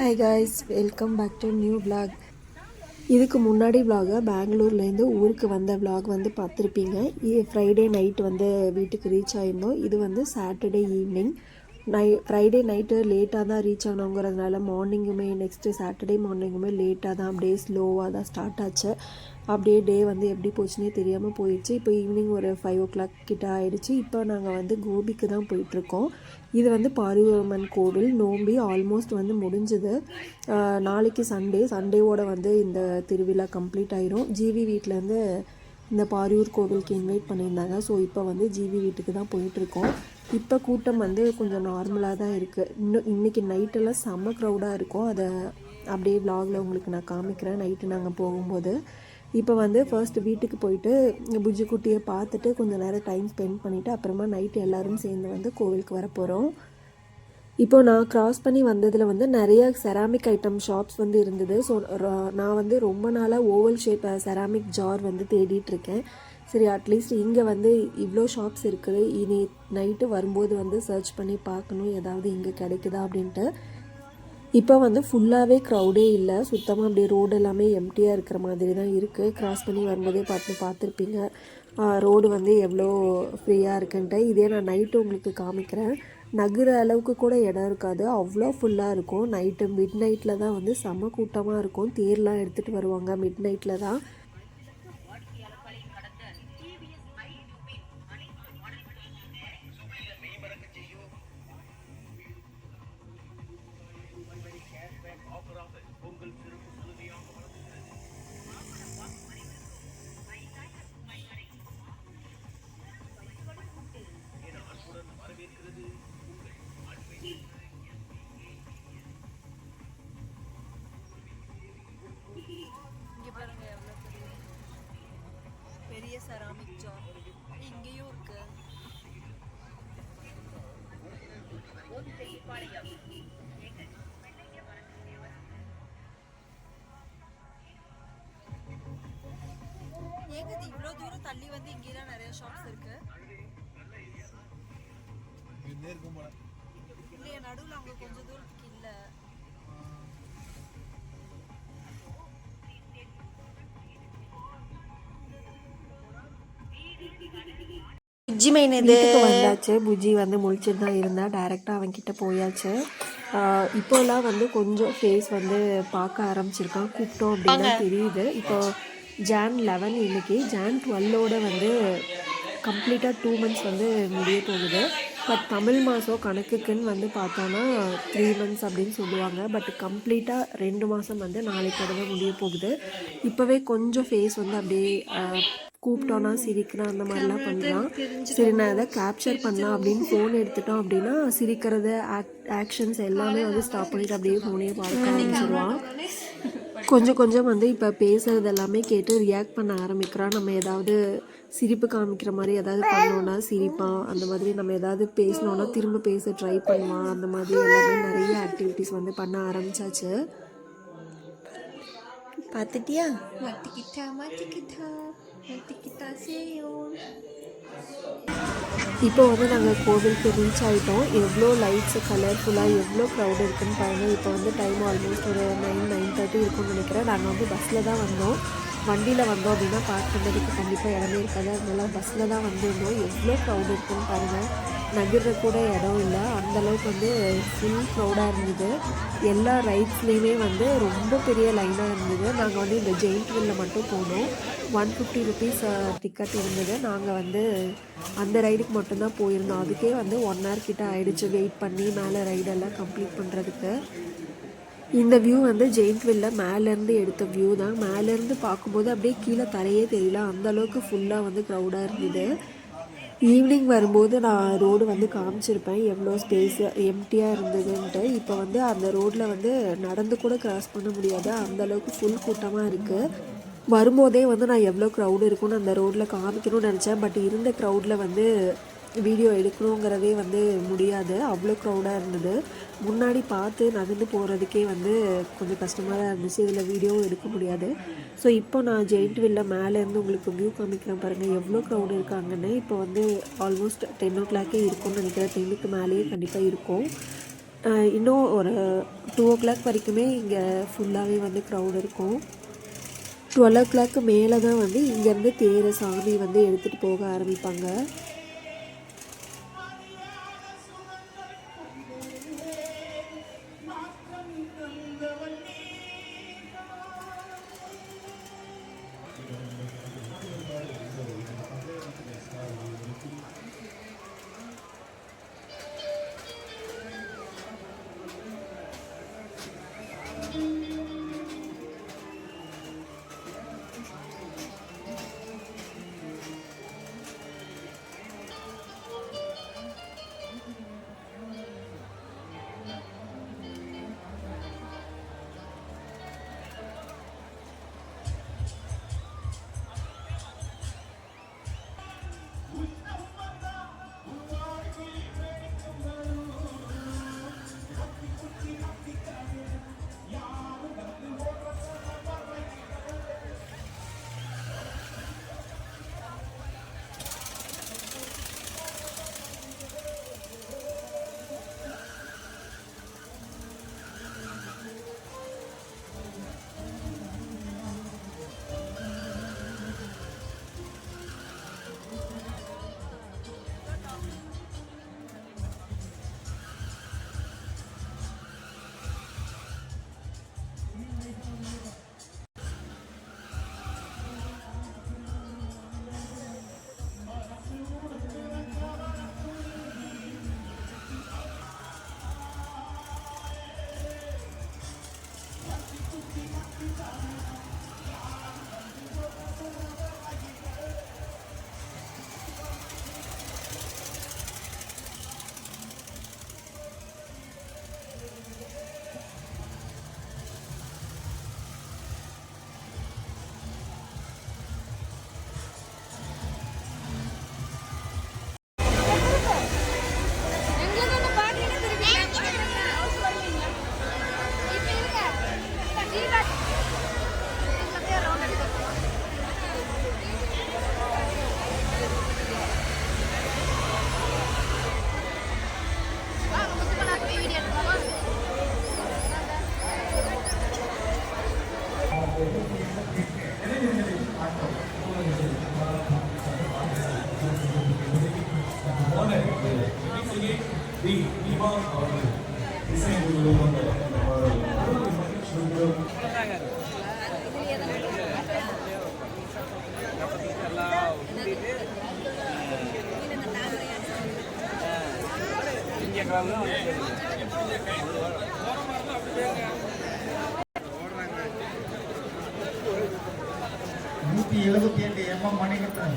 Hi guys welcome back to new vlog. இதுக்கு முன்னாடி vlog பெங்களூர்லேருந்து ஊருக்கு வந்த vlog வந்து பார்த்துருப்பீங்க. ஃப்ரைடே நைட் வந்து வீட்டுக்கு ரீச் ஆகியிருந்தோம் இது வந்து சாட்டர்டே ஈவினிங் நை ஃப்ரைடே நைட்டு லேட்டாக தான் ரீச் ஆனோங்கிறதுனால மார்னிங்குமே நெக்ஸ்ட்டு சாட்டர்டே மார்னிங்குமே லேட்டாக தான் அப்படியே ஸ்லோவாக தான் ஸ்டார்ட் ஆச்சு. அப்படியே டே வந்து எப்படி போச்சுன்னே தெரியாமல் போயிடுச்சு. இப்போ ஈவினிங் ஒரு ஃபைவ் ஓ கிளாக் கிட்ட ஆகிடுச்சு இப்போ நாங்கள் வந்து கோபிக்கு தான் போயிட்டுருக்கோம். இது வந்து பாரிவர்மன் கோவில். நோம்பி ஆல்மோஸ்ட் வந்து முடிஞ்சுது. நாளைக்கு சண்டே சண்டேவோட வந்து இந்த திருவிழா கம்ப்ளீட் ஆயிரும். ஜிவி வீட்டிலேருந்து இந்த பாரியூர் கோவிலுக்கு இன்வைட் பண்ணியிருந்தாங்க. ஸோ இப்போ வந்து ஜிவி வீட்டுக்கு தான் போயிட்டுருக்கோம். இப்போ கூட்டம் வந்து கொஞ்சம் நார்மலாக தான் இருக்குது இன்னும் இன்றைக்கி நைட்டெல்லாம் செம்ம க்ரௌடாக இருக்கும். அதை அப்படியே vlogல உங்களுக்கு நான் காமிக்கிறேன். நைட்டு நாங்கள் போகும்போது. இப்போ வந்து ஃபர்ஸ்ட் வீட்டுக்கு போயிட்டு புஜ்ஜி குட்டியை பார்த்துட்டு கொஞ்சம் நேரம் டைம் ஸ்பெண்ட் பண்ணிவிட்டு அப்புறமா நைட்டு எல்லாரும் சேர்ந்து வந்து கோவிலுக்கு வர போகிறோம் இப்போது நான் கிராஸ் பண்ணி வந்ததில் வந்து நிறைய செராமிக் ஐட்டம் ஷாப்ஸ் வந்து இருந்தது. ஸோ நான் வந்து ரொம்ப நாளாக ஓவல் ஷேப் செராமிக் ஜார் வந்து தேடிட்டுருக்கேன் சரி அட்லீஸ்ட் இங்கே வந்து இவ்வளோ ஷாப்ஸ் இருக்குது. இனி நைட்டு வரும்போது வந்து சர்ச் பண்ணி பார்க்கணும். ஏதாவது இங்கே கிடைக்குதா அப்படின்ட்டு. இப்போ வந்து ஃபுல்லாகவே க்ரௌடே இல்லை. சுத்தமாக அப்படியே ரோடு எல்லாமே எம்டியாக இருக்கிற மாதிரி தான் இருக்குது கிராஸ் பண்ணி வரும்போதே பார்த்து பார்த்துருப்பீங்க. ரோடு வந்து எவ்வளோ ஃப்ரீயாக இருக்குன்ட்டு. இதே நான் நைட்டு உங்களுக்கு காமிக்கிறேன். நகர அளவுக்கு கூட இடம் இருக்காது. அவ்வளோ ஃபுல்லாக இருக்கும். நைட்டு மிட் நைட்டில் தான் வந்து செம்ம கூட்டமாக இருக்கும். தேர்லாம் எடுத்துகிட்டு வருவாங்க. மிட் நைட்டில் தான். ஜார் இங்கேயும் இருக்கு. ஏங்க இது இவ்வளோ தூரம் தள்ளி வந்து இங்கெல்லாம் நிறைய ஷாப்ஸ் இருக்கு. இல்லையா நடுவில் அங்கே கொஞ்சம் தூரத்துக்கு இல்லை. புஜ்ஜி மைனது வந்தாச்சு. புஜ்ஜி வந்து முழிச்சிட்டு தான் இருந்தா. டைரெக்டாக அவன்கிட்ட போயாச்சு. இப்போலாம் வந்து கொஞ்சம் ஃபேஸ் வந்து பார்க்க ஆரம்பிச்சிருக்கான். கூப்பிட்டோம் அப்படின்னா தெரியுது. இப்போ ஜான் லெவன் இன்னைக்கு. ஜான் டுவெல்லோட வந்து கம்ப்ளீட்டாக டூ மந்த்ஸ் வந்து முடிய போகுது. பட் தமிழ் மாதம் கணக்குக்குன்னு வந்து பார்த்தோன்னா த்ரீ மந்த்ஸ் அப்படின்னு சொல்லுவாங்க. பட் கம்ப்ளீட்டாக ரெண்டு மாதம் வந்து நாளைக்கு தடவை முடிய போகுது. இப்போவே கொஞ்சம் ஃபேஸ் வந்து அப்படியே கூப்பிட்டோன்னா சிரிக்கிறான் அந்த மாதிரிலாம் பண்ணுறான் சரி நான் எதை கேப்சர் பண்ணலாம் அப்படின்னு ஃபோன் எடுத்துட்டோம் அப்படின்னா சிரிக்கிறது ஆக் ஆக்ஷன்ஸ் எல்லாமே வந்து ஸ்டாப் பண்ணிட்டு அப்படியே ஃபோனே பார்க்க ஆரம்பிச்சிருவான். கொஞ்சம் கொஞ்சம் வந்து இப்போ பேசுறது எல்லாமே கேட்டு ரியாக்ட் பண்ண ஆரம்பிக்கிறான் நம்ம ஏதாவது சிரிப்பு காமிக்கிற மாதிரி ஏதாவது பண்ணோன்னா சிரிப்பான் அந்த மாதிரி நம்ம ஏதாவது பேசினோன்னா திரும்ப பேச ட்ரை பண்ணுவான் அந்த மாதிரி எல்லாமே நிறைய ஆக்டிவிட்டீஸ் வந்து பண்ண ஆரம்பிச்சாச்சு. பார்த்துட்டியா? மாட்டிக்கிட்டா மாட்டிக்கிட்டா மாட்டிக்கிட்டா சேயோன் இப்போ வந்து நாங்கள் கோவிலுக்கு ரீச் ஆகிட்டோம் எவ்வளோ லைட்ஸ் கலர்ஃபுல்லாக எவ்வளோ க்ரௌட் இருக்குன்னு பாருங்கள் இப்போ வந்து டைம் ஆல்மோஸ்ட் ஒரு நைன் நைன் தேர்ட்டி இருக்கும்னு நினைக்கிறேன். நாங்கள் வந்து பஸ்ஸில் தான் வந்தோம். வண்டியில் வந்தோம் அப்படின்னா பார்க் பண்ணுறதுக்கு கண்டிப்பாக இடமே இருக்காது. அதனால பஸ்ஸில் தான் வந்திருந்தோம். எவ்வளோ க்ரௌட் இருக்குன்னு பாருங்கள் நகர்ற கூட இடம் இல்லை. அந்த அளவுக்கு வந்து ஃபுல் க்ரௌடாக இருந்தது. எல்லா ரைட்ஸ்லேயுமே வந்து ரொம்ப பெரிய லைனாக இருந்தது. நாங்கள் வந்து இந்த ஜெயிண்ட் வில்ல மட்டும் போனோம். ஒன் ஃபிஃப்டி ருபீஸ் டிக்கெட் இருந்தது. நாங்கள் வந்து அந்த ரைடுக்கு மட்டும்தான் போயிருந்தோம். அதுக்கே வந்து ஒன் ஹவர் கிட்ட ஆயிடுச்சு. வெயிட் பண்ணி மேலே ரைடெல்லாம் கம்ப்ளீட் பண்ணுறதுக்கு இந்த வியூ வந்து ஜெயிண்ட் வில்ல மேலேருந்து எடுத்த வியூ தான். மேலேருந்து பார்க்கும்போது அப்படியே கீழே தரையே தெரியல. அந்த அளவுக்கு ஃபுல்லாக வந்து க்ரௌடாக இருந்தது. ஈவினிங் வரும்போது நான் ரோடு வந்து காமிச்சிருப்பேன். எவ்வளோ ஸ்பேஸ் எம்டியாக இருந்ததுன்ட்டு. இப்போ வந்து அந்த ரோட்டில் வந்து நடந்து கூட க்ராஸ் பண்ண முடியாது. அந்தளவுக்கு ஃபுல் கூட்டமாக இருக்குது வரும்போதே வந்து நான் எவ்வளோ க்ரௌடு இருக்கும்னு அந்த ரோட்டில் காமிக்கணும்னு நினச்சேன். பட் இருந்த க்ரௌடில் வந்து வீடியோ எடுக்கணுங்கிறதே வந்து முடியாது. அவ்வளோ க்ரௌடாக இருந்தது. முன்னாடி பார்த்து நகர்ந்து போகிறதுக்கே வந்து கொஞ்சம் கஷ்டமாக தான் இருந்துச்சு. இதில் வீடியோவும் எடுக்க முடியாது. ஸோ இப்போ நான் ஜெயிண்ட் வில்ல மேலேருந்து உங்களுக்கு வியூ காமிக்கிறேன் பாருங்கள் எவ்வளோ க்ரௌடு இருக்காங்கன்னு. இப்போ வந்து ஆல்மோஸ்ட் டென் ஓ கிளாக்கே இருக்கும்னு நினைக்கிறேன். டென்னுக்கு மேலேயே கண்டிப்பாக இருக்கும். இன்னும் ஒரு டூ ஓ கிளாக் வரைக்குமே இங்கே ஃபுல்லாகவே வந்து க்ரௌட் இருக்கும். டுவெல் ஓ கிளாக்கு மேலே தான் வந்து இங்கேருந்து தேரை சாமி வந்து எடுத்துகிட்டு போக ஆரம்பிப்பாங்க. கேட்டு எம்எம் மணிகண்டன்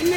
இது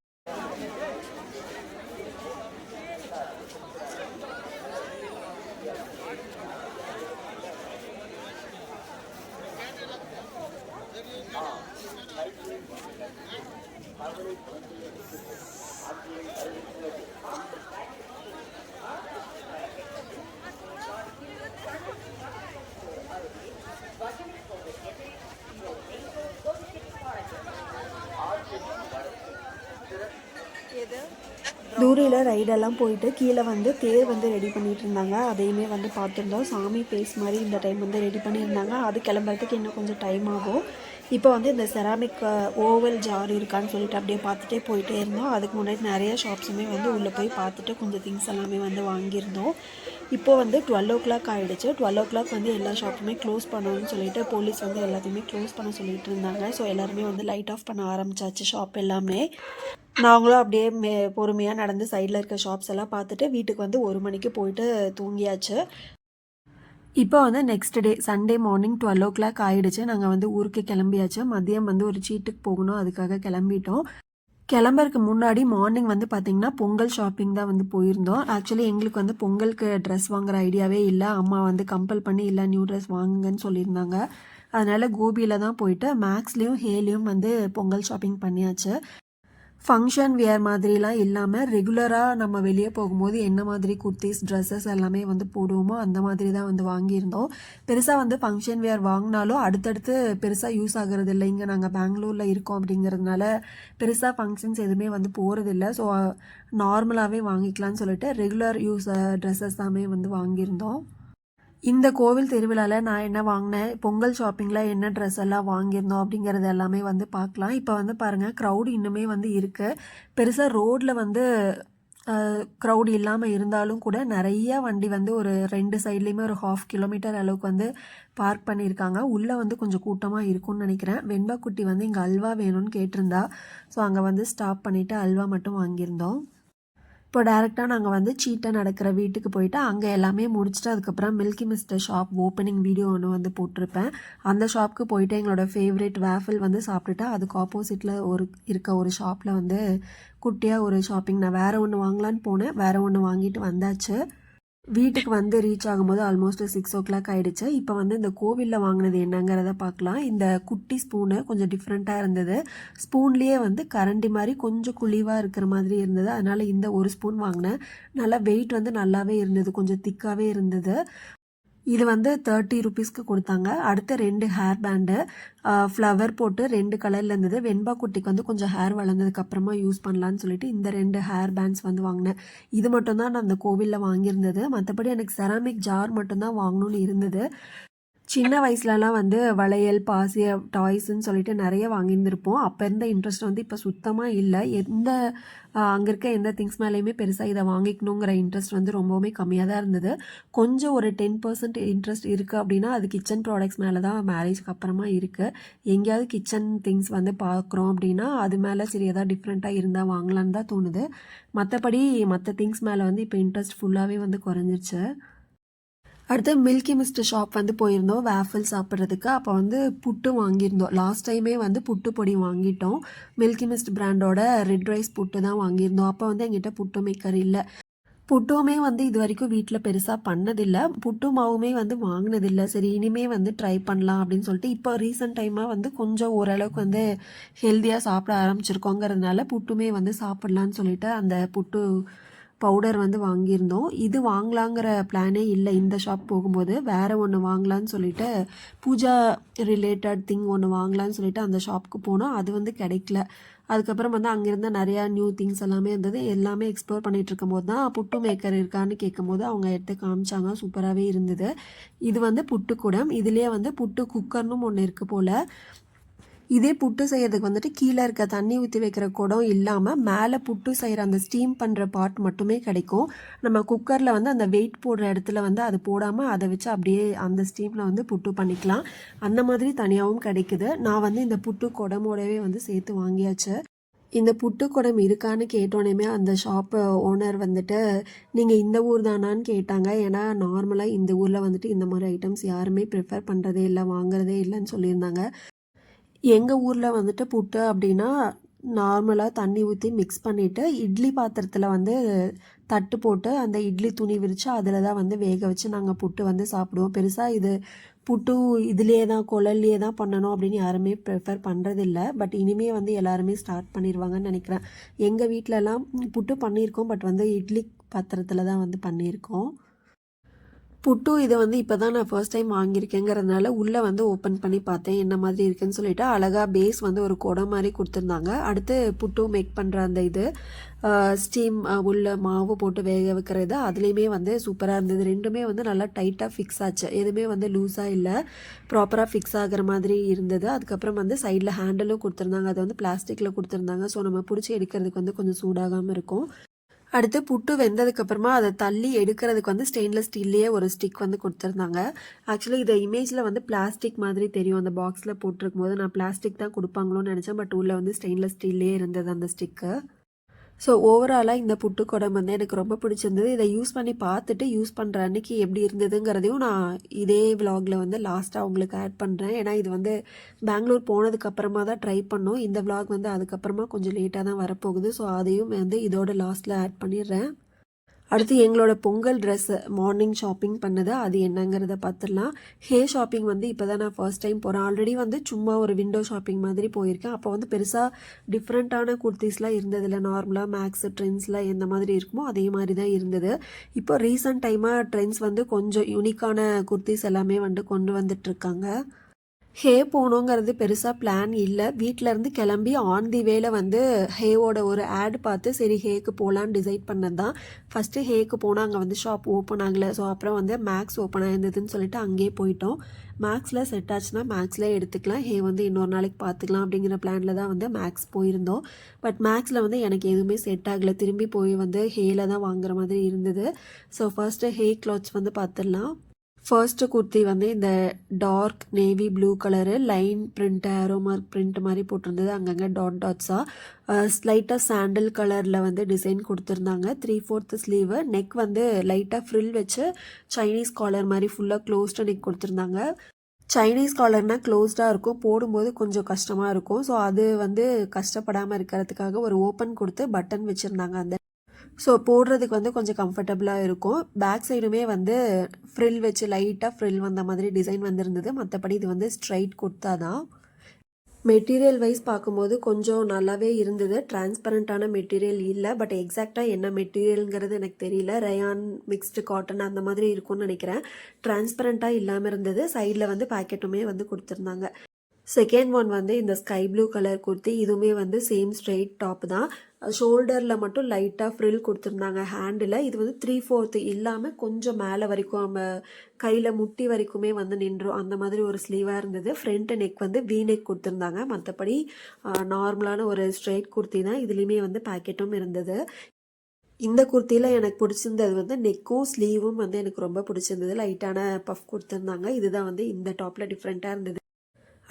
தூரியில் ரைடெல்லாம் போயிட்டு கீழே வந்து தேர் வந்து ரெடி பண்ணிட்டு இருந்தாங்க. அதையுமே வந்து பார்த்துருந்தோம். சாமி பேஸ் மாதிரி இந்த டைம் வந்து ரெடி பண்ணியிருந்தாங்க. அது கிளம்புறதுக்கு இன்னும் கொஞ்சம் டைம் ஆகும். இப்போ வந்து இந்த செராமிக் ஓவல் ஜார் இருக்கான்னு சொல்லிட்டு அப்படியே பார்த்துட்டே போயிட்டே இருந்தோம். அதுக்கு முன்னாடி நிறைய ஷாப்ஸுமே வந்து உள்ளே போய் பார்த்துட்டு கொஞ்சம் திங்ஸ் எல்லாமே வந்து வாங்கியிருந்தோம். இப்போ வந்து டுவெல் ஓ கிளாக் ஆகிடுச்சு டுவெல் ஓ கிளாக் வந்து எல்லா ஷாப்புமே க்ளோஸ் பண்ணணும்னு சொல்லிட்டு போலீஸ் வந்து எல்லாத்தையுமே க்ளோஸ் பண்ண சொல்லிட்டு இருந்தாங்க. ஸோ எல்லாருமே வந்து லைட் ஆஃப் பண்ண ஆரம்பிச்சாச்சு ஷாப் எல்லாமே. நாங்களும் அப்படியே மே பொறுமையாக நடந்து சைடில் இருக்க ஷாப்ஸ் எல்லாம் பார்த்துட்டு வீட்டுக்கு வந்து ஒரு மணிக்கு போயிட்டு தூங்கியாச்சு. இப்போ வந்து next day Sunday morning twelve o'clock ஆகிடுச்சு நாங்கள் வந்து ஊருக்கு கிளம்பியாச்சு. மதியம் வந்து ஒரு சீட்டுக்கு போகணும். அதுக்காக கிளம்பிட்டோம். கிளம்புறதுக்கு முன்னாடி மார்னிங் வந்து பார்த்திங்கன்னா பொங்கல் ஷாப்பிங் தான் வந்து போயிருந்தோம். ஆக்சுவலி எங்களுக்கு வந்து பொங்கலுக்கு ட்ரெஸ் வாங்குற ஐடியாவே இல்லை. அம்மா வந்து கம்பல் பண்ணி இல்லை நியூ ட்ரெஸ் வாங்குங்கன்னு சொல்லியிருந்தாங்க. அதனால் கோபியில் தான் போயிட்டு மேக்ஸ்லேயும் ஹேலையும் வந்து பொங்கல் ஷாப்பிங் பண்ணியாச்சு. ஃபங்க்ஷன் வியர் மாதிரிலாம் இல்லாமல் ரெகுலராக நம்ம வெளியே போகும்போது என்ன மாதிரி குர்த்திஸ் ட்ரெஸ்ஸஸ் எல்லாமே வந்து போடுவோமோ அந்த மாதிரி தான் வந்து வாங்கியிருந்தோம். பெருசாக வந்து ஃபங்க்ஷன் வியர் வாங்கினாலும் அடுத்தடுத்து பெருசாக யூஸ் ஆகிறது இல்லை இங்கே நாங்கள் பெங்களூரில் இருக்கோம் அப்படிங்கிறதுனால பெருசாக ஃபங்க்ஷன்ஸ் எதுவுமே வந்து போகிறதில்ல ஸோ நார்மலாகவே வாங்கிக்கலாம்னு சொல்லிட்டு ரெகுலர் யூஸ் ட்ரெஸ்ஸஸ் தாமே வந்து வாங்கியிருந்தோம். இந்த கோவில் திருவிழாவில் நான் என்ன வாங்கினேன்? பொங்கல் ஷாப்பிங்கில் என்ன ட்ரெஸ் எல்லாம் வாங்கியிருந்தோம் அப்படிங்கிறது எல்லாமே வந்து பார்க்கலாம். இப்போ வந்து பாருங்கள் க்ரௌட் இன்னுமே வந்து இருக்குது பெருசாக ரோட்டில் வந்து க்ரௌட் இல்லாமல் இருந்தாலும் கூட நிறைய வண்டி வந்து ஒரு ரெண்டு சைட்லேயுமே ஒரு ஹாஃப் கிலோமீட்டர் அளவுக்கு வந்து பார்க் பண்ணியிருக்காங்க. உள்ளே வந்து கொஞ்சம் கூட்டமாக இருக்கும்னு நினைக்கிறேன். வெண்பாக்குட்டி வந்து இங்கே அல்வா வேணும்னு கேட்டிருந்தா. ஸோ அங்கே வந்து ஸ்டாப் பண்ணிவிட்டு அல்வா மட்டும் வாங்கியிருந்தோம். இப்போ டேரெக்டாக நாங்கள் வந்து சீட்டை நடக்கிற வீட்டுக்கு போயிட்டு அங்கே எல்லாமே முடிச்சுட்டு அதுக்கப்புறம் Milky Mist shop opening video ஒன்று வந்து போட்டிருப்பேன். அந்த ஷாப்புக்கு போயிட்டு எங்களோட ஃபேவரட் வேஃபில் வந்து சாப்பிட்டுட்டு அதுக்கு ஆப்போசிட்டில் ஒரு இருக்க ஒரு ஷாப்பில் வந்து குட்டியாக ஒரு ஷாப்பிங் நான் வேறு ஒன்று வாங்கலான்னு போனேன். வேறு ஒன்று வாங்கிட்டு வந்தாச்சு. வீட்டுக்கு வந்து ரீச் ஆகும்போது ஆல்மோஸ்ட் சிக்ஸ் ஓ கிளாக் ஆயிடுச்சு. இப்போ வந்து இந்த கோவிலில் வாங்கினது என்னங்கிறத பார்க்கலாம் இந்த குட்டி ஸ்பூனு கொஞ்சம் டிஃப்ரெண்ட்டாக இருந்தது. ஸ்பூன்லேயே வந்து கரண்டி மாதிரி கொஞ்சம் குழிவாக இருக்கிற மாதிரி இருந்தது. அதனால் இந்த ஒரு ஸ்பூன் வாங்கினேன். நல்லா வெயிட் வந்து நல்லாவே இருந்தது. கொஞ்சம் திக்காகவே இருந்தது. இது வந்து தேர்ட்டி ருபீஸ்க்கு கொடுத்தாங்க. அடுத்து ரெண்டு ஹேர் பேண்டு ஃப்ளவர் போட்டு ரெண்டு கலரில் இருந்தது. வெண்பா குட்டிக்கு வந்து கொஞ்சம் ஹேர் வளர்ந்ததுக்கப்புறமா யூஸ் பண்ணலான்னு சொல்லிட்டு இந்த ரெண்டு ஹேர் பேண்ட்ஸ் வந்து வாங்கினேன். இது மட்டும்தான் நான் அந்த கோவிலில் வாங்கியிருந்தது. மற்றபடி எனக்கு செராமிக் ஜார் மட்டும்தான் வாங்கணும்னு இருந்தது. சின்ன வயசுலலாம் வந்து வளையல் பாசி டாய்ஸ்ன்னு சொல்லிட்டு நிறைய வாங்கியிருந்திருப்போம். அப்போ இருந்த இன்ட்ரெஸ்ட் வந்து இப்போ சுத்தமாக இல்லை. எந்த அங்கே இருக்க எந்த திங்ஸ் மேலேயுமே பெருசாக இதை வாங்கிக்கணுங்கிற இன்ட்ரெஸ்ட் வந்து ரொம்பவுமே கம்மியாக தான் இருந்தது. கொஞ்சம் ஒரு டென் பர்சன்ட் இன்ட்ரெஸ்ட் இருக்குது அப்படின்னா அது கிச்சன் ப்ராடக்ட்ஸ் மேலே தான் மேரேஜ்க்கு அப்புறமா இருக்குது எங்கேயாவது கிச்சன் திங்ஸ் வந்து பார்க்குறோம் அப்படின்னா அது மேலே சரி எதாவது டிஃப்ரெண்ட்டாக இருந்தால் வாங்கலான்னு தான் தோணுது. மற்றபடி மற்ற திங்ஸ் மேலே வந்து இப்போ இன்ட்ரெஸ்ட் ஃபுல்லாகவே வந்து குறைஞ்சிருச்சு. அடுத்து மில்கி மிஸ்ட் ஷாப் வந்து போயிருந்தோம். வேஃபிள் சாப்பிட்றதுக்கு. அப்போ வந்து புட்டு வாங்கியிருந்தோம். லாஸ்ட் டைமே வந்து புட்டு பொடி வாங்கிட்டோம். மில்கி மிஸ்ட் பிராண்டோட ரெட் ரைஸ் புட்டு தான் வாங்கியிருந்தோம். அப்போ வந்து எங்கிட்ட புட்டு மேக்கர் இல்லை. புட்டுமே வந்து இது வரைக்கும் வீட்டில் பெருசாக பண்ணதில்லை. புட்டு மாவுமே வந்து வாங்கினதில்லை. சரி இனிமே வந்து ட்ரை பண்ணலாம் அப்படின்னு சொல்லிட்டு இப்போ ரீசெண்ட் டைமாக வந்து கொஞ்சம் ஓரளவுக்கு வந்து ஹெல்த்தியாக சாப்பிட ஆரம்பிச்சிருக்கோங்கிறதுனால புட்டுமே வந்து சாப்பிட்லான்னு சொல்லிட்டு அந்த புட்டு பவுடர் வந்து வாங்கியிருந்தோம். இது வாங்கலாங்கிற பிளானே இல்லை. இந்த ஷாப் போகும்போது வேறு ஒன்று வாங்கலான்னு சொல்லிட்டு பூஜா ரிலேட்டட் திங் ஒன்று வாங்கலான்னு சொல்லிட்டு அந்த ஷாப்புக்கு போனோம். அது வந்து கிடைக்கல. அதுக்கப்புறம் வந்து அங்கேருந்து நிறையா நியூ திங்ஸ் எல்லாமே இருந்தது. எல்லாமே எக்ஸ்ப்ளோர் பண்ணிகிட்டு இருக்கும்போது தான் புட்டு மேக்கர் இருக்கான்னு கேட்கும்போது அவங்க எடுத்து காமிச்சாங்க. சூப்பராகவே இருந்தது. இது வந்து புட்டு குடம் இதுலேயே வந்து புட்டு குக்கர்னும் ஒன்று இருக்குது போல். இதே புட்டு செய்யறதுக்கு வந்துட்டு கீழே இருக்க தண்ணி ஊற்றி வைக்கிற குடம் இல்லாமல் மேலே புட்டு செய்கிற அந்த ஸ்டீம் பண்ணுற பார்ட் மட்டுமே கிடைக்கும். நம்ம குக்கரில் வந்து அந்த வெயிட் போடுற இடத்துல வந்து அது போடாமல் அதை வச்சு அப்படியே அந்த ஸ்டீமில் வந்து புட்டு பண்ணிக்கலாம். அந்த மாதிரி தனியாகவும் கிடைக்குது. நான் வந்து இந்த புட்டு குடமோடவே வந்து சேர்த்து வாங்கியாச்சு. இந்த புட்டு குடம் இருக்கான்னு கேட்டோன்னே அந்த ஷாப் ஓனர் வந்துட்டு நீங்கள் இந்த ஊர் தானான்னு கேட்டாங்க. ஏன்னா நார்மலாக இந்த ஊரில் வந்துட்டு இந்த மாதிரி ஐட்டம்ஸ் யாருமே ப்ரிஃபர் பண்ணுறதே இல்லை வாங்குறதே இல்லைன்னு சொல்லியிருந்தாங்க. எங்கள் ஊரில் வந்துட்டு புட்டு அப்படின்னா நார்மலாக தண்ணி ஊற்றி மிக்ஸ் பண்ணிவிட்டு இட்லி பாத்திரத்தில் வந்து தட்டு போட்டு அந்த இட்லி துணி விரித்து அதில் தான் வந்து வேக வச்சு நாங்கள் புட்டு வந்து சாப்பிடுவோம். பெருசாக இது புட்டு இதுலேயே தான் குழல்லையே தான் பண்ணணும் அப்படின்னு யாருமே ப்ரிஃபர் பண்ணுறதில்ல பட் இனிமே வந்து எல்லாருமே ஸ்டார்ட் பண்ணிடுவாங்கன்னு நினைக்கிறேன். எங்கள் வீட்டிலலாம் புட்டு பண்ணியிருக்கோம். பட் வந்து இட்லி பாத்திரத்தில் தான் வந்து பண்ணியிருக்கோம். புட்டு இதை வந்து இப்போ தான் நான் ஃபர்ஸ்ட் டைம் வாங்கியிருக்கேங்கிறதுனால உள்ளே வந்து ஓப்பன் பண்ணி பார்த்தேன் என்ன மாதிரி இருக்குன்னு சொல்லிட்டு. அழகாக பேஸ் வந்து ஒரு குடம் மாதிரி கொடுத்துருந்தாங்க. அடுத்து புட்டு மேக் பண்ணுற அந்த இது ஸ்டீம் உள்ள மாவு போட்டு வேக வைக்கிறது அதுலேயுமே வந்து சூப்பராக இருந்தது. ரெண்டுமே வந்து நல்லா டைட்டாக ஃபிக்ஸ் ஆச்சு. எதுவுமே வந்து லூஸாக இல்லை. ப்ராப்பராக ஃபிக்ஸ் ஆகிற மாதிரி இருந்தது. அதுக்கப்புறம் வந்து சைடில் ஹேண்டலும் கொடுத்துருந்தாங்க. அதை வந்து பிளாஸ்டிக்கில் கொடுத்துருந்தாங்க. ஸோ நம்ம பிடிச்சி எடுக்கிறதுக்கு வந்து கொஞ்சம் சூடாகாமல் இருக்கும். அடுத்து புட்டு வெந்ததுக்கப்புறமா அதை தள்ளி எடுக்கிறதுக்கு வந்து ஸ்டெயின்லெஸ் ஸ்டீல்லையே ஒரு ஸ்டிக் வந்து கொடுத்துருந்தாங்க. ஆக்சுவலி இதை இமேஜில் வந்து பிளாஸ்டிக் மாதிரி தெரியும். அந்த பாக்ஸில் போட்டிருக்கும் போது நான் பிளாஸ்டிக் தான் கொடுப்பாங்களோன்னு நினச்சேன். பட் உள்ளே வந்து ஸ்டெயின்லெஸ் ஸ்டீல்லே இருந்தது அந்த ஸ்டிக்கு ஸோ ஓவராலாக இந்த புட்டு குடம் வந்து எனக்கு ரொம்ப பிடிச்சிருந்தது. இதை யூஸ் பண்ணி பார்த்துட்டு யூஸ் பண்ணுற அன்னைக்கு எப்படி இருந்ததுங்கிறதையும் நான் இதே விலாகில் வந்து லாஸ்ட்டாக உங்களுக்கு ஆட் பண்ணுறேன் ஏன்னா இது வந்து பெங்களூர் போனதுக்கப்புறமா தான் ட்ரை பண்ணோம். இந்த விலாக் வந்து அதுக்கப்புறமா கொஞ்சம் லேட்டாக தான் வரப்போகுது. ஸோ அதையும் வந்து இதோட லாஸ்ட்டில் ஆட் பண்ணிடுறேன். அடுத்து எங்களோட பொங்கல் ட்ரெஸ்ஸு மார்னிங் ஷாப்பிங் பண்ணது அது என்னங்கிறத பார்த்துடலாம் ஹே ஷாப்பிங் வந்து இப்போ தான் நான் ஃபர்ஸ்ட் டைம் போகிறேன் ஆல்ரெடி வந்து சும்மா ஒரு விண்டோ ஷாப்பிங் மாதிரி போயிருக்கேன். அப்போ வந்து பெருசாக டிஃப்ரெண்ட்டான குர்த்திஸ்லாம் இருந்ததில்ல. நார்மலாக மேக்ஸு ட்ரெண்ட்ஸில் எந்த மாதிரி இருக்குமோ அதே மாதிரி தான் இருந்தது. இப்போ ரீசன்ட் டைமாக ட்ரெண்ட்ஸ் வந்து கொஞ்சம் யூனிக்கான குர்த்திஸ் எல்லாமே வந்து கொண்டு வந்துட்டுருக்காங்க ஹே போகணுங்கிறது பெருசாக பிளான் இல்லை. வீட்டிலேருந்து கிளம்பி ஆன் தி வேல வந்து ஹேவோட ஒரு ஆட் பார்த்து சரி ஹேக்கு போகலான்னு டிசைட் பண்ணது தான் ஃபஸ்ட்டு ஹேக்கு போனால் அங்கே வந்து ஷாப் ஓப்பன் ஆகலை. ஸோ அப்புறம் வந்து மேக்ஸ் ஓப்பன் ஆயிருந்ததுன்னு சொல்லிட்டு அங்கேயே போயிட்டோம். மேக்ஸில் செட் ஆச்சுன்னா மேக்ஸில் எடுத்துக்கலாம். ஹே வந்து இன்னொரு நாளைக்கு பார்த்துக்கலாம் அப்படிங்கிற பிளானில் தான் வந்து மேக்ஸ் போயிருந்தோம். பட் மேக்ஸில் வந்து எனக்கு எதுவுமே செட் ஆகலை. திரும்பி போய் வந்து ஹேயில் தான் வாங்குற மாதிரி இருந்தது. ஸோ ஃபர்ஸ்ட்டு ஹே கிளாத்ஸ் வந்து பார்த்துடலாம். ஃபர்ஸ்ட் குர்த்தி வந்து இந்த dark navy blue colour line print arrow mark print மாதிரி போட்டிருந்தது. அங்கங்கே டாட் டாட்ஸாக ஸ்லைட்டாக சாண்டில் கலரில் வந்து டிசைன் கொடுத்துருந்தாங்க. த்ரீ ஃபோர்த்து ஸ்லீவு நெக் வந்து லைட்டாக ஃப்ரில் வச்சு சைனீஸ் காலர் மாதிரி ஃபுல்லாக க்ளோஸ்டு நெக் கொடுத்துருந்தாங்க. சைனீஸ் காலர்னால் க்ளோஸ்டாக இருக்கும். போடும்போது கொஞ்சம் கஷ்டமாக இருக்கும். ஸோ அது வந்து கஷ்டப்படாமல் இருக்கிறதுக்காக ஒரு ஓப்பன் கொடுத்து பட்டன் வச்சுருந்தாங்க அந்த ஸோ போடுறதுக்கு வந்து கொஞ்சம் கம்ஃபர்டபுளாக இருக்கும். பேக் சைடுமே வந்து ஃப்ரில் வச்சு லைட்டாக ஃப்ரில் வந்த மாதிரி டிசைன் வந்திருந்தது. மற்றபடி இது வந்து ஸ்ட்ரைட் குர்த்தா தான். மெட்டீரியல் வைஸ் பார்க்கும்போது கொஞ்சம் நல்லாவே இருந்தது. டிரான்ஸ்பரண்ட்டான மெட்டீரியல் இல்லை. பட் எக்ஸாக்டாக என்ன மெட்டீரியலுங்கிறது எனக்கு தெரியல. ரயான் மிக்ஸ்டு காட்டன் அந்த மாதிரி இருக்கும்னு நினைக்கிறேன். டிரான்ஸ்பரண்ட்டாக இல்லாமல் இருந்தது. சைடில் வந்து பேக்கெட்டுமே வந்து கொடுத்துருந்தாங்க. செகண்ட் ஒன் வந்து இந்த ஸ்கை ப்ளூ கலர் குர்த்தி இதுவுமே வந்து சேம் ஸ்ட்ரெயிட் டாப் தான். ஷோல்டரில் மட்டும் லைட்டாக ஃப்ரில் கொடுத்துருந்தாங்க ஹேண்டில் இது வந்து த்ரீ ஃபோர்த்து இல்லாமல் கொஞ்சம் மேலே வரைக்கும் நம்ம கையில் முட்டி வரைக்குமே வந்து நின்றோம். அந்த மாதிரி ஒரு ஸ்லீவாக இருந்தது. ஃப்ரண்ட் நெக் வந்து வி நெக் கொடுத்துருந்தாங்க. மற்றபடி நார்மலான ஒரு ஸ்ட்ரெயிட் குர்த்தி தான். இதுலேயுமே வந்து பேக்கெட்டும் இருந்தது. இந்த குர்த்தியில் எனக்கு பிடிச்சிருந்தது வந்து நெக்கும் ஸ்லீவும் வந்து எனக்கு ரொம்ப பிடிச்சிருந்தது. லைட்டான பஃப் கொடுத்துருந்தாங்க. இதுதான் வந்து இந்த டாப்பில் டிஃப்ரெண்ட்டாக இருந்தது.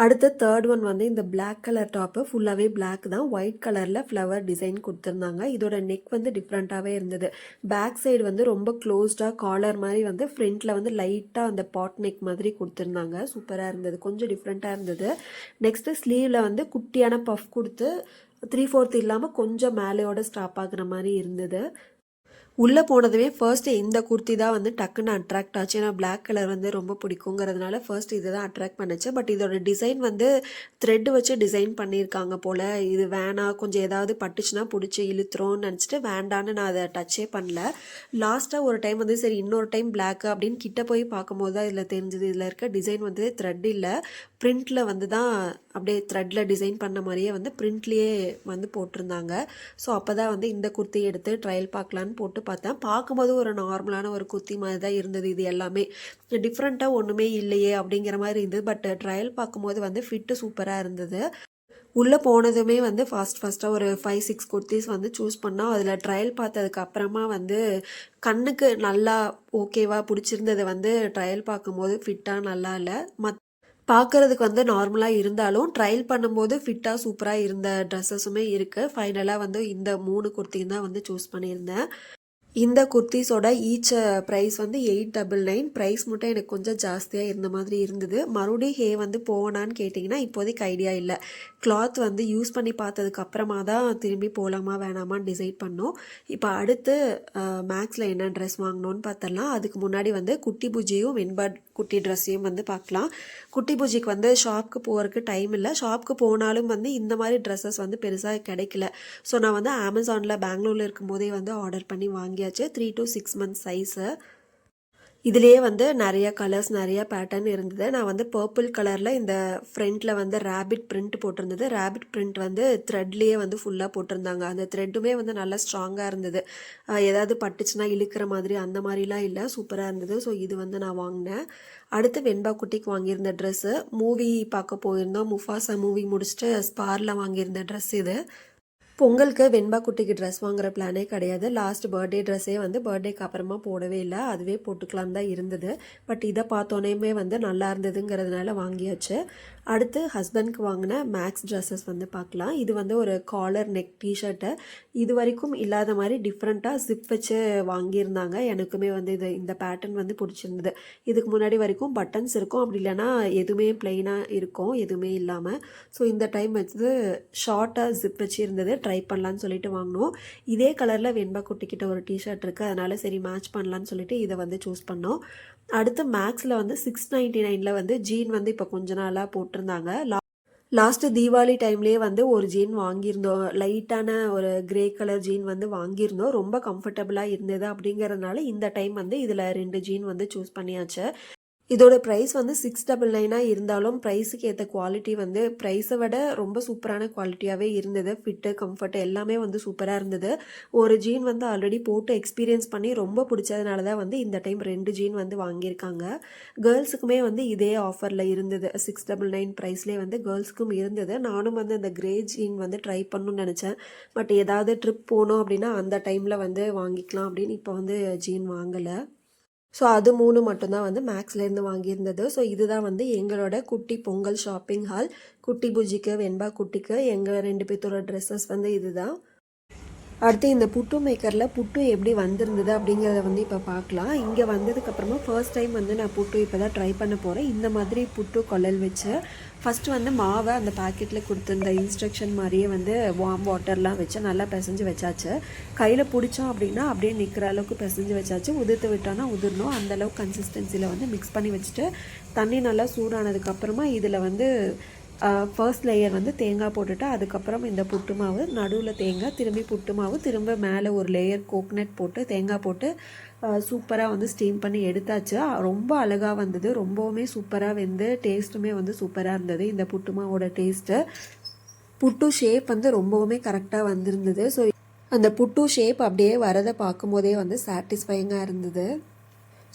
அடுத்த தேர்ட் ஒன் வந்து இந்த பிளாக் கலர் டாப்பு ஃபுல்லாகவே பிளாக் தான். ஒயிட் கலரில் ஃப்ளவர் டிசைன் கொடுத்துருந்தாங்க. இதோட நெக் வந்து டிஃப்ரெண்ட்டாகவே இருந்தது. பேக் சைடு வந்து ரொம்ப க்ளோஸ்டாக காலர் மாதிரி வந்து ஃப்ரண்ட்டில் வந்து லைட்டாக அந்த பாட் நெக் மாதிரி கொடுத்துருந்தாங்க. சூப்பராக இருந்தது. கொஞ்சம் டிஃப்ரெண்ட்டாக இருந்தது. நெக்ஸ்ட்டு ஸ்லீவில் வந்து குட்டியான பஃப் கொடுத்து த்ரீ ஃபோர்த் இல்லாமல் கொஞ்சம் மேலேயோட ஸ்டாப் ஆகுற மாதிரி இருந்தது. உள்ளே போனதுமே ஃபர்ஸ்ட்டு இந்த குர்த்தி தான் வந்து டக்குன்னு அட்ராக்ட் ஆச்சு. ஏன்னா பிளாக் கலர் வந்து ரொம்ப பிடிக்குங்கிறதுனால ஃபர்ஸ்ட் இதை தான் அட்ராக்ட் பண்ணுச்சு. பட் இதோட டிசைன் வந்து த்ரெட்டு வச்சு டிசைன் பண்ணியிருக்காங்க போல். இது வேணாம் கொஞ்சம் ஏதாவது பட்டுச்சுன்னா பிடிச்சி இழுத்துறோம்னு நினச்சிட்டு வேண்டான்னு நான் அதை டச்சே பண்ணல. லாஸ்ட்டாக ஒரு டைம் வந்து சரி இன்னொரு டைம் பிளாக் அப்படின்னு கிட்ட போய் பார்க்கும்போது தான் இதில் தெரிஞ்சது. இதில் இருக்க டிசைன் வந்து த்ரெட் இல்லை. பிரிண்டில் வந்து தான் அப்படியே த்ரெட்டில் டிசைன் பண்ண மாதிரியே வந்து பிரிண்ட்லேயே வந்து போட்டிருந்தாங்க. ஸோ அப்போ தான் வந்து இந்த குர்த்தி எடுத்து ட்ரையல் பார்க்கலான்னு போட்டு பார்த்தேன். பார்க்கும்போது ஒரு நார்மலான ஒரு குர்த்தி மாதிரி தான் இருந்தது இது எல்லாமே. டிஃப்ரெண்ட்டாக ஒன்றுமே இல்லையே அப்படிங்கிற மாதிரி இருந்தது. பட் ட்ரையல் பார்க்கும்போது வந்து ஃபிட்டு சூப்பராக இருந்தது. உள்ளே போனதுமே வந்து ஃபாஸ்ட் ஃபாஸ்ட்டாக ஒரு ஃபைவ் சிக்ஸ் குர்த்திஸ் வந்து சூஸ் பண்ணோம். அதில் ட்ரையல் பார்த்ததுக்கு அப்புறமா வந்து கண்ணுக்கு நல்லா ஓகேவா பிடிச்சிருந்தது வந்து ட்ரையல் பார்க்கும்போது ஃபிட்டாக நல்லா இல்லை. மத் பார்க்கறதுக்கு வந்து நார்மலாக இருந்தாலும் ட்ரையல் பண்ணும்போது ஃபிட்டாக சூப்பராக இருந்த ட்ரெஸ்ஸஸுமே இருக்குது ஃபைனலாக வந்து இந்த மூணு குர்த்தியும் தான் வந்து சூஸ் பண்ணியிருந்தேன். இந்த குர்த்திஸோட ஈச் ப்ரைஸ் வந்து எயிட் டபுள் நைன் ப்ரைஸ் மட்டும் எனக்கு கொஞ்சம் ஜாஸ்தியாக இருந்த மாதிரி இருந்தது. மறுபடியும் ஹே வந்து போவேனான்னு கேட்டிங்கன்னா இப்போதைக்கு ஐடியா இல்லை. கிளாத் வந்து யூஸ் பண்ணி பார்த்ததுக்கு அப்புறமா தான் திரும்பி போகலாமா வேணாமான்னு டிசைட் பண்ணோம். இப்போ அடுத்து மேக்ஸில் என்ன ட்ரெஸ் வாங்கணும்னு பார்த்தலாம் அதுக்கு முன்னாடி வந்து குட்டி பூஜியும் வெண்பட் குட்டி ட்ரெஸ்ஸையும் வந்து பார்க்கலாம். குட்டி பூஜிக்கு வந்து ஷாப்க்கு போகிறதுக்கு டைம் இல்லை. ஷாப்க்கு போனாலும் வந்து இந்த மாதிரி ட்ரெஸ்ஸஸ் வந்து பெருசாக கிடைக்கல. ஸோ நான் வந்து அமேசானில் பெங்களூரில் இருக்கும்போதே வந்து ஆர்டர் பண்ணி வாங்கியாச்சு. Three to six months size இதுலேயே வந்து நிறைய கலர்ஸ் நிறைய பேட்டர்ன் இருந்தது. நான் வந்து பர்பிள் கலரில் இந்த ஃப்ரண்ட்டில் வந்து ரேபிட் பிரிண்ட் போட்டிருந்தது. ரேபிட் பிரிண்ட் வந்து த்ரெட்லேயே வந்து ஃபுல்லாக போட்டிருந்தாங்க. அந்த த்ரெட்டுமே வந்து நல்லா ஸ்ட்ராங்காக இருந்தது. ஏதாவது பட்டுச்சுன்னா இழுக்கிற மாதிரி அந்த மாதிரிலாம் இல்லை. சூப்பராக இருந்தது. ஸோ இது வந்து நான் வாங்கினேன். அடுத்து வெண்பா குட்டிக்கு வாங்கியிருந்த ட்ரெஸ்ஸு மூவி பார்க்க போயிருந்தோம். முஃபாசா மூவி முடிச்சுட்டு ஸ்பாரில் வாங்கியிருந்த ட்ரெஸ் இது. பொங்கலுக்கு வெண்பா குட்டிக்கு ட்ரெஸ் வாங்குற பிளானே கிடையாது. லாஸ்ட் பர்த்டே ட்ரெஸ்ஸே வந்து பர்த்டேக்கு அப்புறமா போடவே இல்லை. அதுவே போட்டுக்கலாம் தான் இருந்தது. பட் இதை பார்த்தோன்னே வந்து நல்லா இருந்ததுங்கிறதுனால வாங்கியாச்சு. அடுத்து ஹஸ்பண்ட்க்கு வாங்கின மேக்ஸ் ட்ரெஸ்ஸஸ் வந்து பார்க்கலாம். இது வந்து ஒரு காலர் நெக் டிஷர்ட்டு இது வரைக்கும் இல்லாத மாதிரி டிஃப்ரெண்ட்டாக ஜிப் வச்சு வாங்கியிருந்தாங்க. எனக்குமே வந்து இது இந்த பேட்டர்ன் வந்து பிடிச்சிருந்தது. இதுக்கு முன்னாடி வரைக்கும் பட்டன்ஸ் இருக்கும். அப்படி இல்லைன்னா எதுவுமே பிளெயினாக இருக்கும். எதுவுமே இல்லாமல் ஸோ இந்த டைம் வந்து ஷார்ட்டாக ஜிப் வச்சு இருந்தது ட்ரை பண்ணலான்னு சொல்லிட்டு வாங்கினோம். இதே கலரில் வெண்பா குட்டிக்கிட்ட ஒரு டிஷர்ட் இருக்குது அதனால் சரி மேட்ச் பண்ணலான்னு சொல்லிட்டு இதை வந்து சூஸ் பண்ணோம். அடுத்து மேக்ஸில் வந்து சிக்ஸ் நைன்ட்டி நைனில் வந்து ஜீன் வந்து இப்போ கொஞ்ச நாளாக போட்டிருந்தாங்க. லாஸ்ட்டு தீபாவளி டைம்லேயே வந்து ஒரு ஜீன் வாங்கியிருந்தோம். லைட்டான ஒரு கிரே கலர் ஜீன் வந்து வாங்கியிருந்தோம். ரொம்ப கம்ஃபர்டபுளாக இருந்தது அப்படிங்கிறதுனால இந்த டைம் வந்து இதில் ரெண்டு ஜீன் வந்து சூஸ் பண்ணியாச்சு. இதோட ப்ரைஸ் வந்து சிக்ஸ் டபுள் நைனாக இருந்தாலும் ப்ரைஸுக்கு ஏற்ற குவாலிட்டி வந்து ப்ரைஸை விட ரொம்ப சூப்பரான குவாலிட்டியாகவே இருந்தது. ஃபிட்டு கம்ஃபர்ட் எல்லாமே வந்து சூப்பராக இருந்தது. ஒரு ஜீன் வந்து ஆல்ரெடி போட்டு எக்ஸ்பீரியன்ஸ் பண்ணி ரொம்ப பிடிச்சதுனால தான் வந்து இந்த டைம் ரெண்டு ஜீன் வந்து வாங்கியிருக்காங்க. கேர்ள்ஸுக்குமே வந்து இதே ஆஃபரில் இருந்தது. சிக்ஸ் டபுள் நைன் ப்ரைஸ்லேயே வந்து கேர்ள்ஸுக்கும் இருந்தது. நானும் வந்து அந்த கிரே ஜீன் வந்து ட்ரை பண்ணணும்னு நினச்சேன். பட் ஏதாவது ட்ரிப் போனோம் அப்படின்னா அந்த டைமில் வந்து வாங்கிக்கலாம் அப்படின்னு இப்போ வந்து ஜீன் வாங்கலை. ஸோ அது மூணு மட்டும்தான் வந்து மேக்ஸ்லேருந்து வாங்கியிருந்தது. ஸோ இதுதான் வந்து எங்களோட குட்டி பொங்கல் ஷாப்பிங் ஹால். குட்டி பூஜிக்கு வெண்பா குட்டிக்கு எங்கள் ரெண்டு பேர்த்தோட ட்ரெஸ்ஸஸ் வந்து இதுதான். அடுத்து இந்த புட்டு மேக்கரில் புட்டு எப்படி வந்திருந்தது அப்படிங்கிறத வந்து இப்போ பார்க்கலாம். இங்கே வந்ததுக்கப்புறமா ஃபர்ஸ்ட் டைம் வந்து நான் புட்டு இப்போ தான் ட்ரை பண்ண போகிறேன் இந்த மாதிரி புட்டு கொள்ளல் வச்சு ஃபஸ்ட்டு வந்து மாவை அந்த பாக்கெட்டில் கொடுத்துருந்த இன்ஸ்ட்ரக்ஷன் மாதிரியே வந்து வார்ம் வாட்டர்லாம் வச்சு நல்லா பிசைஞ்சு வச்சாச்சு. கையில் பிடிச்சோம் அப்படின்னா அப்படியே நிற்கிற அளவுக்கு பிசைஞ்சு வச்சாச்சு. உதிர்த்து விட்டோன்னா உதிரணும். அந்தளவுக்கு கன்சிஸ்டன்சியில் வந்து மிக்ஸ் பண்ணி வச்சுட்டு தண்ணி நல்லா சூடானதுக்கப்புறமா இதில் வந்து ஃபர்ஸ்ட் லேயர் வந்து தேங்காய் போட்டுட்டு அதுக்கப்புறம் இந்த புட்டு மாவு நடுவில் தேங்காய் திரும்பி புட்டு மாவு திரும்ப மேலே ஒரு லேயர் கோக்னட் போட்டு தேங்காய் போட்டு சூப்பராக வந்து ஸ்டீம் பண்ணி எடுத்தாச்சு. ரொம்ப அழகாக வந்தது. ரொம்பவுமே சூப்பராக வெந்து டேஸ்ட்டுமே வந்து சூப்பராக இருந்தது இந்த புட்டு மாவோட டேஸ்ட்டு புட்டு ஷேப் வந்து ரொம்பவுமே கரெக்டாக வந்திருந்தது. ஸோ அந்த புட்டு ஷேப் அப்படியே வரதை பார்க்கும்போதே வந்து சாட்டிஸ்ஃபைங்காக இருந்தது.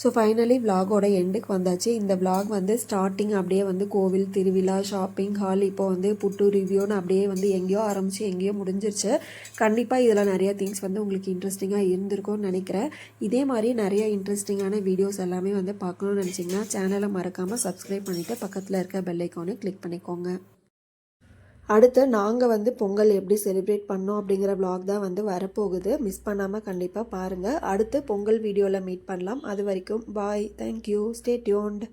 ஸோ ஃபைனலி விலாகோட எண்டுக்கு வந்தாச்சு. இந்த விலாக் வந்து ஸ்டார்டிங் அப்படியே வந்து கோவில் திருவிழா ஷாப்பிங் ஹால் இப்போ வந்து புட்டு ரிவ்யூன்னு அப்படியே வந்து எங்கேயோ ஆரம்பித்து எங்கேயோ முடிஞ்சிருச்சு. கண்டிப்பாக இதில் நிறைய திங்ஸ் வந்து உங்களுக்கு இன்ட்ரெஸ்டிங்காக இருந்திருக்கும்னு நினைக்கிறேன். இதே மாதிரி நிறைய இன்ட்ரெஸ்டிங்கான வீடியோஸ் எல்லாமே வந்து பார்க்கணும்னு நினச்சிங்கன்னா சேனலை மறக்காமல் சப்ஸ்கிரைப் பண்ணிவிட்டு பக்கத்தில் இருக்க பெல் ஐக்கானை கிளிக் பண்ணிக்கோங்க. அடுத்து நாங்கள் வந்து பொங்கல் எப்படி செலிப்ரேட் பண்ணோம் அப்படிங்கிற ப்ளாக் தான் வந்து வரப்போகுது. மிஸ் பண்ணாமல் கண்டிப்பாக பாருங்கள் அடுத்து பொங்கல் வீடியோவில் மீட் பண்ணலாம். அது வரைக்கும் பாய் தேங்க்யூ ஸ்டே டியூன்ட்